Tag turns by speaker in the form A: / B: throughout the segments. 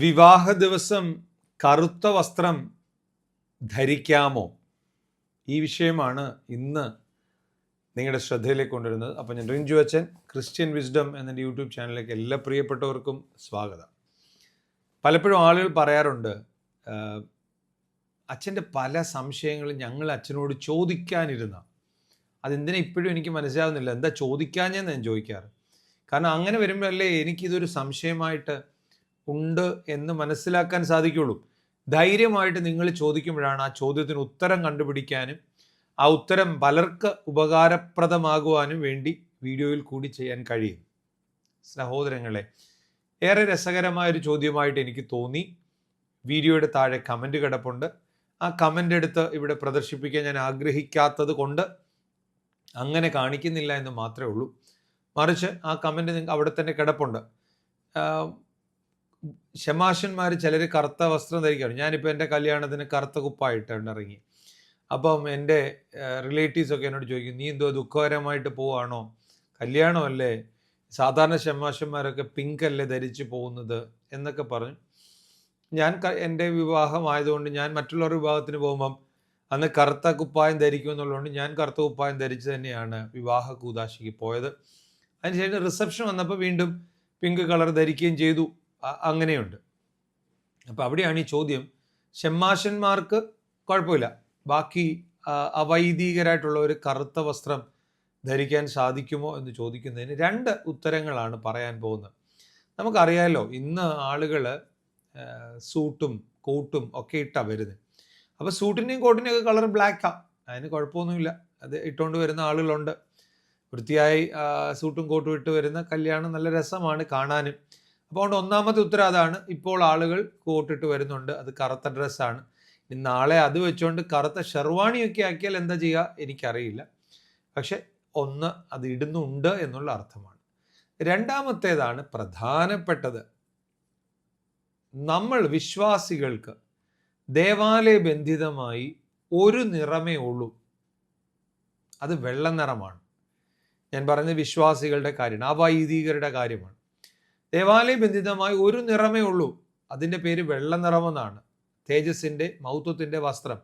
A: വിവാഹ ദിവസം കറുത്ത വസ്ത്രം ധരിക്കാമോ? ഈ വിഷയമാണ് ഇന്ന് നിങ്ങളുടെ ശ്രദ്ധയിലേക്ക് കൊണ്ടുവരുന്നത്. അപ്പോൾ ഞാൻ റിഞ്ചു അച്ഛൻ ക്രിസ്ത്യൻ വിസ്ഡം എന്ന യൂട്യൂബ് ചാനലിലേക്ക് എല്ലാ പ്രിയപ്പെട്ടവർക്കും സ്വാഗതം. പലപ്പോഴും ആളുകൾ പറയാറുണ്ട് അച്ഛന്റെ പല സംശയങ്ങളും ഞങ്ങൾ അച്ഛനോട് ചോദിക്കാനിരുന്ന. അതെന്തിനാ ഇപ്പോഴും എനിക്ക് മനസ്സിലാവുന്നില്ല. എന്താ ചോദിക്കാഞ്ഞെന്ന് ഞാൻ ചോദിക്കാറ്? കാരണം അങ്ങനെ വരുമ്പോഴല്ലേ എനിക്കിതൊരു സംശയമായിട്ട് ഉണ്ട് എന്ന് മനസ്സിലാക്കാൻ സാധിക്കുള്ളൂ. ധൈര്യമായിട്ട് നിങ്ങൾ ചോദിക്കുമ്പോഴാണ് ആ ചോദ്യത്തിന് ഉത്തരം കണ്ടുപിടിക്കാനും ആ ഉത്തരം പലർക്ക് ഉപകാരപ്രദമാകുവാനും വേണ്ടി വീഡിയോയിൽ കൂടി ചെയ്യാൻ കഴിയും. സഹോദരങ്ങളെ ഏറെ രസകരമായ ഒരു ചോദ്യമായിട്ട് എനിക്ക് തോന്നി. വീഡിയോയുടെ താഴെ കമന്റ് കിടപ്പുണ്ട്. ആ കമന്റ് എടുത്ത് ഇവിടെ പ്രദർശിപ്പിക്കാൻ ഞാൻ ആഗ്രഹിക്കാത്തത് കൊണ്ട് അങ്ങനെ കാണിക്കുന്നില്ല എന്ന് മാത്രമേ ഉള്ളൂ. മറിച്ച് ആ കമന്റ് അവിടെ തന്നെ കിടപ്പുണ്ട്. ശമാശന്മാർ ചിലർ കറുത്ത വസ്ത്രം ധരിക്കാറ് ഞാനിപ്പോൾ എന്റെ കല്യാണത്തിന് കറുത്ത കുപ്പായിട്ടാണ് ഇറങ്ങി. അപ്പം എന്റെ റിലേറ്റീവ്സൊക്കെ എന്നോട് ചോദിക്കും നീ എന്തോ ദുഃഖകരമായിട്ട് പോവാണോ? കല്യാണമല്ലേ? സാധാരണ ശമാശന്മാരൊക്കെ പിങ്ക് അല്ലേ ധരിച്ച് പോകുന്നത്? എന്നൊക്കെ പറഞ്ഞു. ഞാൻ എന്റെ വിവാഹമായതുകൊണ്ട് ഞാൻ മറ്റുള്ളവരുടെ വിവാഹത്തിന് പോകുമ്പം അന്ന് കറുത്ത കുപ്പായം ധരിക്കും എന്നുള്ളതുകൊണ്ട് ഞാൻ കറുത്ത കുപ്പായം ധരിച്ച് തന്നെയാണ് വിവാഹ കൂതാശിക്ക് പോയത്. അതിനുശേഷം റിസപ്ഷൻ വന്നപ്പോൾ വീണ്ടും പിങ്ക് കളർ ധരിക്കുകയും ചെയ്തു. അങ്ങനെയുണ്ട്. അപ്പോൾ അവിടെയാണ് ഈ ചോദ്യം. ഷെമ്മാശന്മാർക്ക് കുഴപ്പമില്ല. ബാക്കി അവൈദികരായിട്ടുള്ള ഒരു കറുത്ത വസ്ത്രം ധരിക്കാൻ സാധിക്കുമോ എന്ന് ചോദിക്കുന്നതിന് രണ്ട് ഉത്തരങ്ങളാണ് പറയാൻ പോകുന്നത്. നമുക്കറിയാമല്ലോ ഇന്ന് ആളുകൾ സൂട്ടും കോട്ടും ഒക്കെ ഇട്ടാണ് വരുന്നത് അപ്പോൾ സൂട്ടിന്റെയും കോട്ടിന്റെയും ഒക്കെ കളർ ബ്ലാക്കാണ് അതിന് കുഴപ്പമൊന്നുമില്ല. അത് ഇട്ടുകൊണ്ട് വരുന്ന ആളുകളുണ്ട്. വൃത്തിയായി സൂട്ടും കോട്ടും ഇട്ട് വരുന്ന കല്യാണം നല്ല രസമാണ് കാണാനും. അപ്പോൾ ഒന്നാമത്തെ ഉത്തരം അതാണ്. ഇപ്പോൾ ആളുകൾ കോട്ടിട്ട് വരുന്നുണ്ട്. അത് കറുത്ത ഡ്രസ്സാണ് ഇനി നാളെ അത് വെച്ചുകൊണ്ട് കറുത്ത ഷെർവാണിയൊക്കെ ആക്കിയാൽ എന്താ ചെയ്യുക എനിക്കറിയില്ല. പക്ഷെ ഒന്ന് അത് ഇടുന്നുണ്ട് എന്നുള്ള അർത്ഥമാണ്. രണ്ടാമത്തേതാണ് പ്രധാനപ്പെട്ടത്. നമ്മൾ വിശ്വാസികൾക്ക് ദേവാലയ ബന്ധിതമായി ഒരു നിറമേ ഉള്ളൂ. അത് വെള്ള നിറമാണ്. ഞാൻ പറഞ്ഞ വിശ്വാസികളുടെ കാര്യമാണ്. അവൈദികരുടെ കാര്യമാണ്. ദേവാലയ ബന്ധിതമായി ഒരു നിറമേ ഉള്ളൂ. അതിന്റെ പേര് വെള്ള നിറമെന്നാണ്. തേജസ്സിന്റെ മൗത്വത്തിന്റെ വസ്ത്രം.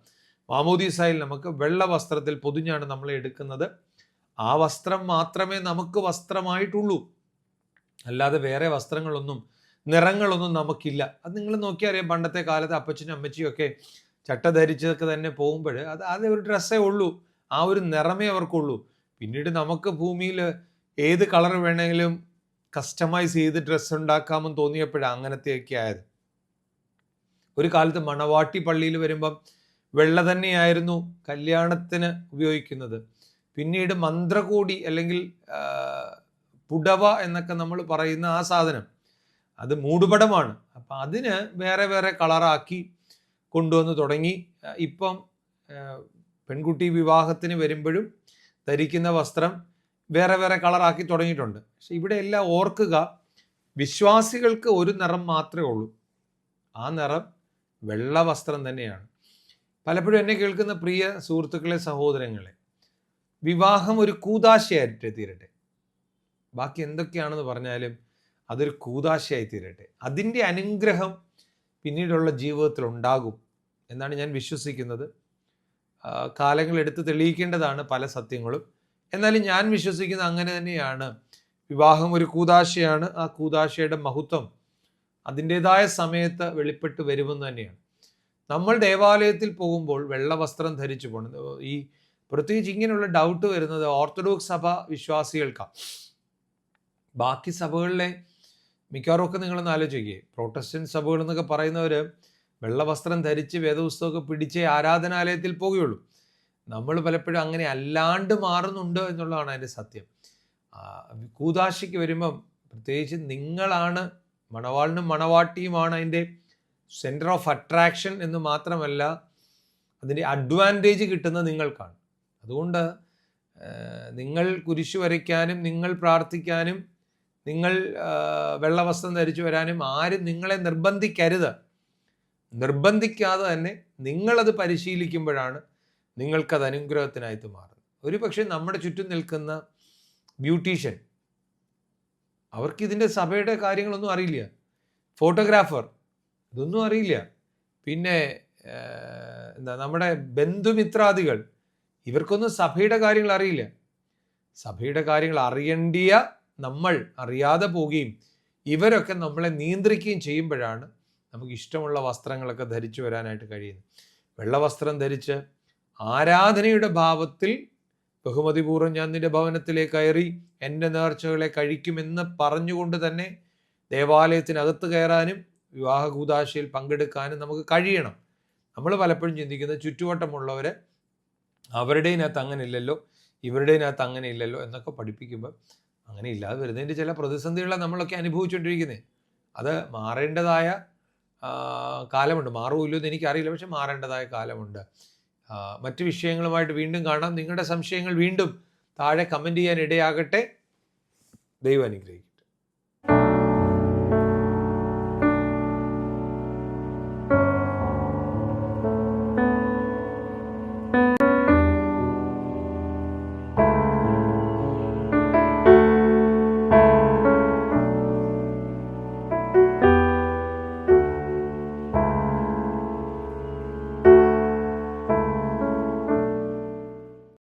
A: മാമോദീസായിൽ നമുക്ക് വെള്ള വസ്ത്രത്തിൽ പൊതിഞ്ഞാണ് നമ്മൾ എടുക്കുന്നത്. ആ വസ്ത്രം മാത്രമേ നമുക്ക് വസ്ത്രമായിട്ടുള്ളൂ. അല്ലാതെ വേറെ വസ്ത്രങ്ങളൊന്നും നിറങ്ങളൊന്നും നമുക്കില്ല. അത് നിങ്ങൾ നോക്കിയാൽ അറിയാം പണ്ടത്തെ കാലത്ത് അപ്പച്ചനും അമ്മച്ചിയും ഒക്കെ ചട്ട ധരിച്ചതൊക്കെ തന്നെ പോകുമ്പോൾ അത് അത് ഒരു ഡ്രസ്സേ ഉള്ളൂ. ആ ഒരു നിറമേ അവർക്കുള്ളൂ. പിന്നീട് നമുക്ക് ഭൂമിയിൽ ഏത് കളർ വേണമെങ്കിലും കസ്റ്റമൈസ് ചെയ്ത് ഡ്രസ്സ് ഉണ്ടാക്കാമെന്ന് തോന്നിയപ്പോഴാണ് അങ്ങനത്തെയൊക്കെ ആയത്. ഒരു കാലത്ത് മണവാട്ടി പള്ളിയിൽ വരുമ്പം വെള്ള തന്നെയായിരുന്നു കല്യാണത്തിന് ഉപയോഗിക്കുന്നത്. പിന്നീട് മന്ത്രകൂടി അല്ലെങ്കിൽ പുടവ എന്നൊക്കെ നമ്മൾ പറയുന്ന ആ സാധനം. അത് മൂടുപടമാണ്. അപ്പം അതിന് വേറെ വേറെ കളറാക്കി കൊണ്ടുവന്ന് തുടങ്ങി. ഇപ്പം പെൺകുട്ടി വിവാഹത്തിന് വരുമ്പോഴും ധരിക്കുന്ന വസ്ത്രം വേറെ വേറെ കളറാക്കി തുടങ്ങിയിട്ടുണ്ട്. പക്ഷെ ഇവിടെ എല്ലാം ഓർക്കുക വിശ്വാസികൾക്ക് ഒരു നിറം മാത്രമേ ഉള്ളൂ. ആ നിറം വെള്ള വസ്ത്രം തന്നെയാണ്. പലപ്പോഴും എന്നെ കേൾക്കുന്ന പ്രിയ സുഹൃത്തുക്കളെ സഹോദരങ്ങളെ വിവാഹം ഒരു കൂതാശയായിട്ട് തീരട്ടെ. ബാക്കി എന്തൊക്കെയാണെന്ന് പറഞ്ഞാലും അതൊരു കൂതാശയായി തീരട്ടെ. അതിന്റെ അനുഗ്രഹം പിന്നീടുള്ള ജീവിതത്തിൽ ഉണ്ടാകും എന്നാണ് ഞാൻ വിശ്വസിക്കുന്നത്. കാലങ്ങളെടുത്ത് തെളിയിക്കേണ്ടതാണ് പല സത്യങ്ങളും. എന്നാലും ഞാൻ വിശ്വസിക്കുന്ന അങ്ങനെ തന്നെയാണ്. വിവാഹം ഒരു കൂതാശയാണ് ആ കൂതാശയുടെ മഹത്വം അതിന്റെതായ സമയത്ത് വെളിപ്പെട്ട് വരുമെന്ന് തന്നെയാണ്. നമ്മൾ ദേവാലയത്തിൽ പോകുമ്പോൾ വെള്ള വസ്ത്രം ധരിച്ചു പോകുന്നത് ഈ പ്രത്യേകിച്ച് ഇങ്ങനെയുള്ള ഡൗട്ട് വരുന്നത് ഓർത്തഡോക്സ് സഭ വിശ്വാസികൾക്കാണ് ബാക്കി സഭകളിലെ മിക്കവാറും ഒക്കെ നിങ്ങളൊന്ന് ആലോചിക്കുകയെ പ്രൊട്ടസ്റ്റന്റ് സഭകൾ എന്നൊക്കെ പറയുന്നവർ വെള്ള വസ്ത്രം ധരിച്ച് വേദപുസ്തകമൊക്കെ പിടിച്ച് ആരാധനാലയത്തിൽ പോകുകയുള്ളൂ. നമ്മൾ പലപ്പോഴും അങ്ങനെ അല്ലാണ്ട് മാറുന്നുണ്ട് എന്നുള്ളതാണ് അതിന്റെ സത്യം. കൂതാശിക്ക് വരുമ്പം പ്രത്യേകിച്ച് നിങ്ങളാണ് മണവാളിനും മണവാട്ടിയുമാണ് അതിന്റെ സെന്റർ ഓഫ് അട്രാക്ഷൻ എന്ന് മാത്രമല്ല അതിന്റെ അഡ്വാന്റേജ് കിട്ടുന്നത് നിങ്ങൾക്കാണ്. അതുകൊണ്ട് നിങ്ങൾ കുരിശു വരയ്ക്കാനും നിങ്ങൾ പ്രാർത്ഥിക്കാനും നിങ്ങൾ വെള്ളവസ്ത്രം ധരിച്ചു വരാനും ആരും നിങ്ങളെ നിർബന്ധിക്കരുത്. നിർബന്ധിക്കാതെ തന്നെ നിങ്ങളത് പരിശീലിക്കുമ്പോഴാണ് നിങ്ങൾക്കത് അനുഗ്രഹത്തിനായിട്ട് മാറും ഒരു പക്ഷേ നമ്മുടെ ചുറ്റും നിൽക്കുന്ന ബ്യൂട്ടീഷ്യൻ അവർക്ക് ഇതിന്റെ സഭയുടെ കാര്യങ്ങളൊന്നും അറിയില്ല. ഫോട്ടോഗ്രാഫർ ഇതൊന്നും അറിയില്ല. പിന്നെ എന്താ നമ്മുടെ ബന്ധുമിത്രാദികൾ ഇവർക്കൊന്നും സഭയുടെ കാര്യങ്ങൾ അറിയില്ല. സഭയുടെ കാര്യങ്ങൾ അറിയേണ്ടിയ നമ്മൾ അറിയാതെ പോവുകയും ഇവരൊക്കെ നമ്മളെ നിയന്ത്രിക്കുകയും ചെയ്യുമ്പോഴാണ് നമുക്ക് ഇഷ്ടമുള്ള വസ്ത്രങ്ങളൊക്കെ ധരിച്ചു വരാനായിട്ട് കഴിയുന്നത്. വെള്ള വസ്ത്രം ധരിച്ച് ആരാധനയുടെ ഭാവത്തിൽ ബഹുമതിപൂർവം ഞാൻ നിന്റെ ഭവനത്തിലേക്ക് കയറി എന്റെ നേർച്ചകളെ കഴിക്കുമെന്ന് പറഞ്ഞുകൊണ്ട് തന്നെ ദേവാലയത്തിനകത്ത് കയറാനും വിവാഹ കൂതാശയിൽ പങ്കെടുക്കാനും നമുക്ക് കഴിയണം. നമ്മൾ പലപ്പോഴും ചിന്തിക്കുന്നത് ചുറ്റുവട്ടമുള്ളവരെ അവരുടേതിനകത്ത് അങ്ങനെ ഇല്ലല്ലോ ഇവരുടേതിനകത്ത് അങ്ങനെ ഇല്ലല്ലോ എന്നൊക്കെ പഠിപ്പിക്കുമ്പോൾ അങ്ങനെ ഇല്ലാതെ വരുന്നതിന്റെ ചില പ്രതിസന്ധികളെ നമ്മളൊക്കെ അനുഭവിച്ചുകൊണ്ടിരിക്കുന്നത്. അത് മാറേണ്ടതായ കാലമുണ്ട്. മാറുമില്ലോ എന്ന് എനിക്കറിയില്ല പക്ഷെ മാറേണ്ടതായ കാലമുണ്ട്. മറ്റ് വിഷയങ്ങളുമായിട്ട് വീണ്ടും കാണാം. നിങ്ങളുടെ സംശയങ്ങൾ വീണ്ടും താഴെ കമന്റ് ചെയ്യാൻ ഇടയാകട്ടെ. ദൈവം അനുഗ്രഹിക്കും.